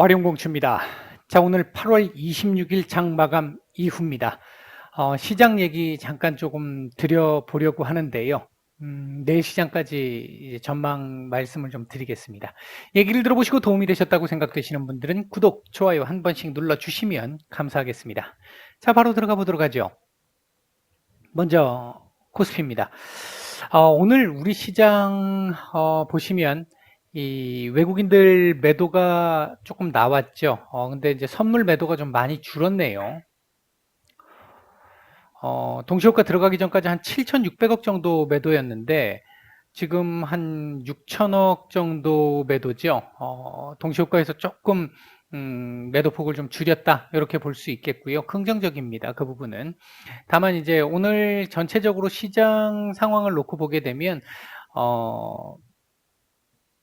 와룡공추입니다. 자, 오늘 8월 26일 장마감 이후입니다. 어, 시장 얘기 잠깐 조금 드려보려고 하는데요. 음, 내일 시장까지 전망 말씀을 좀 드리겠습니다. 얘기를 들어보시고 도움이 되셨다고 생각되시는 분들은 구독, 좋아요 한 번씩 눌러주시면 감사하겠습니다. 자, 바로 들어가 보도록 하죠. 먼저 코스피입니다. 어, 오늘 우리 시장 어, 보시면 이 외국인들 매도가 조금 나왔죠. 어, 근데 이제 선물 매도가 좀 많이 줄었네요. 어, 동시효과 들어가기 전까지 한 7,600억 정도 매도였는데 지금 한 6천억 정도 매도죠. 어, 동시효과에서 조금 음, 매도폭을 좀 줄였다 이렇게 볼 수 있겠고요. 긍정적입니다. 그 부분은 다만 이제 오늘 전체적으로 시장 상황을 놓고 보게 되면 어,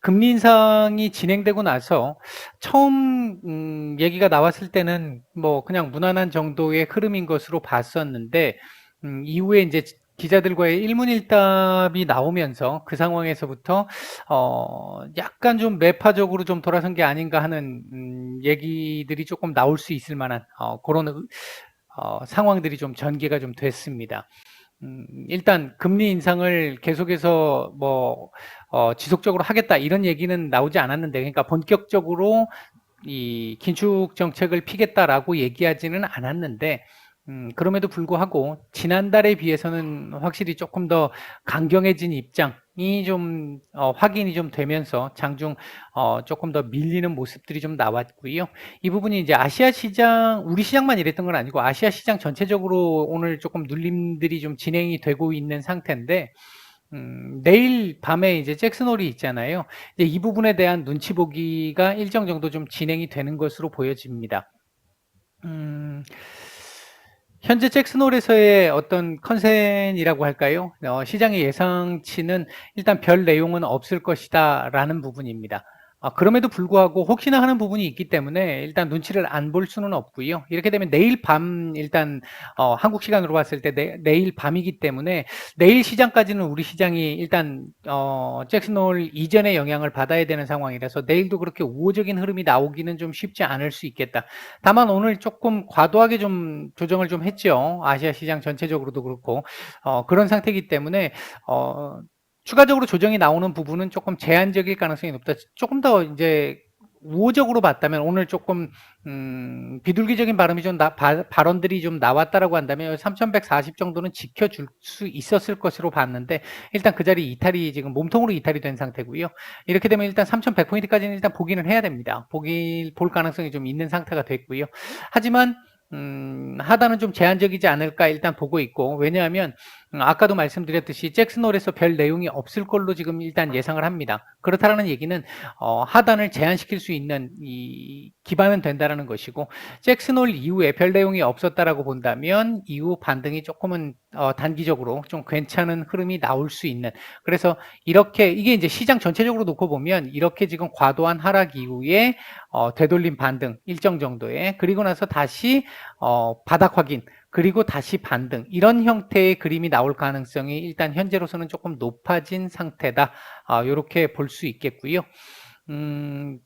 금리 인상이 진행되고 나서 처음 음, 얘기가 나왔을 때는 뭐 그냥 무난한 정도의 흐름인 것으로 봤었는데 음, 이후에 이제 기자들과의 일문일답이 나오면서 그 상황에서부터 어 약간 좀 매파적으로 좀 돌아선 게 아닌가 하는 음, 얘기들이 조금 나올 수 있을 만한 어, 그런 어, 상황들이 좀 전개가 좀 됐습니다. 음, 일단 금리 인상을 계속해서 뭐 어, 지속적으로 하겠다 이런 얘기는 나오지 않았는데 그러니까 본격적으로 이 긴축 정책을 피겠다라고 얘기하지는 않았는데 음, 그럼에도 불구하고 지난달에 비해서는 확실히 조금 더 강경해진 입장 이좀 어, 확인이 좀 되면서 장중 어, 조금 더 밀리는 모습들이 좀 나왔고요. 이 부분이 이제 아시아 시장, 우리 시장만 이랬던 건 아니고 아시아 시장 전체적으로 오늘 조금 눌림들이 좀 진행이 되고 있는 상태인데 음, 내일 밤에 이제 잭슨홀이 있잖아요. 이제 이 부분에 대한 눈치 보기가 일정 정도 좀 진행이 되는 것으로 보여집니다. 음, 현재 잭슨홀에서의 어떤 컨센이라고 할까요? 어, 시장의 예상치는 일단 별 내용은 없을 것이다 라는 부분입니다. 아, 그럼에도 불구하고 혹시나 하는 부분이 있기 때문에 일단 눈치를 안 볼 수는 없고요. 이렇게 되면 내일 밤 일단 어, 한국 시간으로 봤을 때 내, 일 밤이기 때문에 내일 시장까지는 우리 시장이 일단 어, 잭슨홀 이전의 영향을 받아야 되는 상황이라서 내일도 그렇게 우호적인 흐름이 나오기는 좀 쉽지 않을 수 있겠다. 다만 오늘 조금 과도하게 좀 조정을 좀 했죠. 아시아 시장 전체적으로도 그렇고 어, 그런 상태이기 때문에 어, 추가적으로 조정이 나오는 부분은 조금 제한적일 가능성이 높다. 조금 더 이제 우호적으로 봤다면 오늘 조금 음, 비둘기적인 발음이 좀 나, 바, 발언들이 좀 나왔다라고 한다면 3,140 정도는 지켜줄 수 있었을 것으로 봤는데 일단 그 자리 이탈이 지금 몸통으로 이탈이 된 상태고요. 이렇게 되면 일단 3,100 포인트까지는 일단 보기는 해야 됩니다. 보기 볼 가능성이 좀 있는 상태가 됐고요. 하지만 음, 하단은 좀 제한적이지 않을까 일단 보고 있고 왜냐하면 음, 아까도 말씀드렸듯이 잭슨홀에서 별 내용이 없을 걸로 지금 일단 예상을 합니다. 그렇다라는 얘기는 어, 하단을 제한시킬 수 있는 이 기반은 된다라는 것이고 잭슨홀 이후에 별 내용이 없었다라고 본다면 이후 반등이 조금은 어, 단기적으로 좀 괜찮은 흐름이 나올 수 있는 그래서 이렇게 이게 이제 시장 전체적으로 놓고 보면 이렇게 지금 과도한 하락 이후에 어, 되돌림 반등 일정 정도의 그리고 나서 다시 어, 바닥 확인 그리고 다시 반등 이런 형태의 그림이 나올 가능성이 일단 현재로서는 조금 높아진 상태다. 아, 이렇게 볼 수 있겠고요. 음,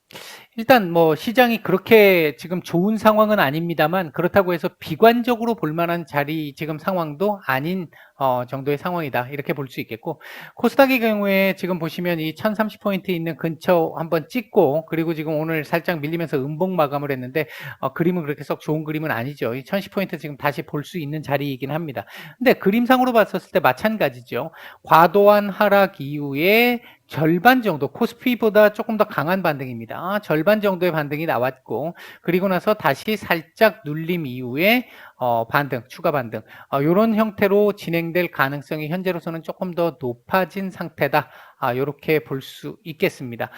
일단 뭐 시장이 그렇게 지금 좋은 상황은 아닙니다만 그렇다고 해서 비관적으로 볼 만한 자리 지금 상황도 아닌 어, 정도의 상황이다. 이렇게 볼 수 있겠고 코스닥의 경우에 지금 보시면 이 1030포인트 있는 근처 한번 찍고 그리고 지금 오늘 살짝 밀리면서 음봉 마감을 했는데 어, 그림은 그렇게 썩 좋은 그림은 아니죠. 이 1010포인트 지금 다시 볼 수 있는 자리이긴 합니다. 근데 그림상으로 봤었을 때 마찬가지죠. 과도한 하락 이후에 절반 정도 코스피보다 조금 더 강한 반등입니다. 절반 정도의 반등이 나왔고 그리고 나서 다시 살짝 눌림 이후에 어, 반등, 추가 반등 어, 이런 형태로 진행될 가능성이 현재로서는 조금 더 높아진 상태다. 아, 이렇게 볼 수 있겠습니다.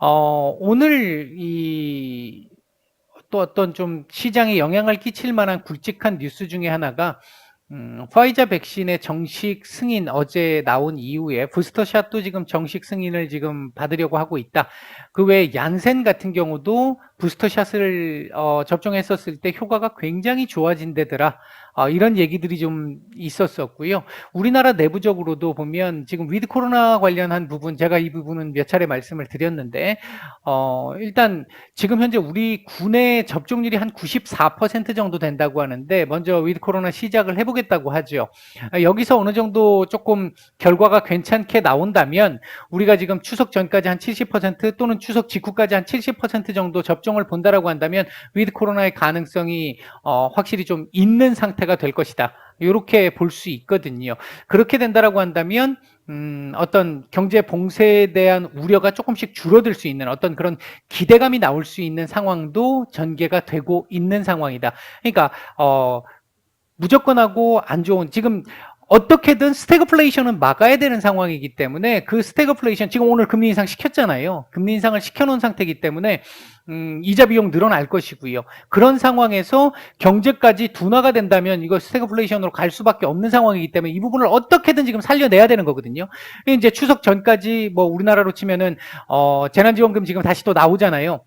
어, 오늘 이 또 어떤 좀 시장에 영향을 끼칠 만한 굵직한 뉴스 중에 하나가 음, 화이자 백신의 정식 승인 어제 나온 이후에 부스터샷도 지금 정식 승인을 지금 받으려고 하고 있다. 그 외에 얀센 같은 경우도 부스터샷을 어, 접종했었을 때 효과가 굉장히 좋아진대더라. 어, 이런 얘기들이 좀 있었었고요. 우리나라 내부적으로도 보면 지금 위드 코로나 관련한 부분 제가 이 부분은 몇 차례 말씀을 드렸는데 어, 일단 지금 현재 우리 군의 접종률이 한 94% 정도 된다고 하는데 먼저 위드 코로나 시작을 해보 겠다고 하죠. 아, 여기서 어느 정도 조금 결과가 괜찮게 나온다면 우리가 지금 추석 전까지 한 70% 또는 추석 직후까지 한 70% 정도 접종을 본다라고 한다면 위드 코로나의 가능성이 어, 확실히 좀 있는 상태가 될 것이다. 이렇게 볼 수 있거든요. 그렇게 된다라고 한다면 음, 어떤 경제 봉쇄에 대한 우려가 조금씩 줄어들 수 있는 어떤 그런 기대감이 나올 수 있는 상황도 전개가 되고 있는 상황이다. 그러니까 어, 무조건 하고 안 좋은 지금 어떻게든 스태그플레이션은 막아야 되는 상황이기 때문에 그 스태그플레이션 지금 오늘 금리 인상 시켰잖아요. 금리 인상을 시켜놓은 상태이기 때문에 음, 이자 비용 늘어날 것이고요. 그런 상황에서 경제까지 둔화가 된다면 이거 스태그플레이션으로 갈 수밖에 없는 상황이기 때문에 이 부분을 어떻게든 지금 살려내야 되는 거거든요. 이제 추석 전까지 뭐 우리나라로 치면은 어, 재난지원금 지금 다시 또 나오잖아요.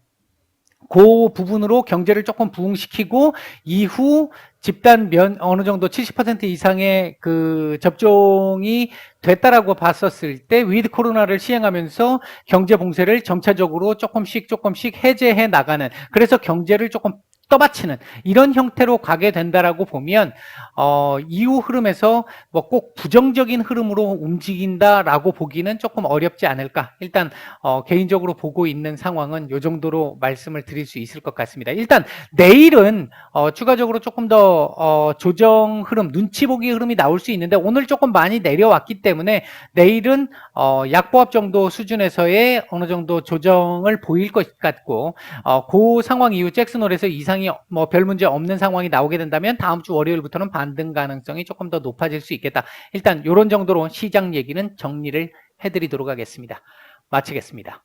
그 부분으로 경제를 조금 부흥시키고 이후 집단 면 어느 정도 70% 이상의 그 접종이 됐다라고 봤었을 때 위드 코로나를 시행하면서 경제 봉쇄를 점차적으로 조금씩 조금씩 해제해 나가는 그래서 경제를 조금 떠받치는 이런 형태로 가게 된다라고 보면 어, 이후 흐름에서 뭐 꼭 부정적인 흐름으로 움직인다라고 보기는 조금 어렵지 않을까. 일단 어, 개인적으로 보고 있는 상황은 이 정도로 말씀을 드릴 수 있을 것 같습니다. 일단 내일은 어, 추가적으로 조금 더 어, 조정 흐름, 눈치 보기 흐름이 나올 수 있는데 오늘 조금 많이 내려왔기 때문에 내일은 어, 약보합 정도 수준에서의 어느 정도 조정을 보일 것 같고 어, 그 상황 이후 잭슨홀에서 이상 이 뭐 별 문제 없는 상황이 나오게 된다면 다음 주 월요일부터는 반등 가능성이 조금 더 높아질 수 있겠다. 일단 이런 정도로 시장 얘기는 정리를 해드리도록 하겠습니다. 마치겠습니다.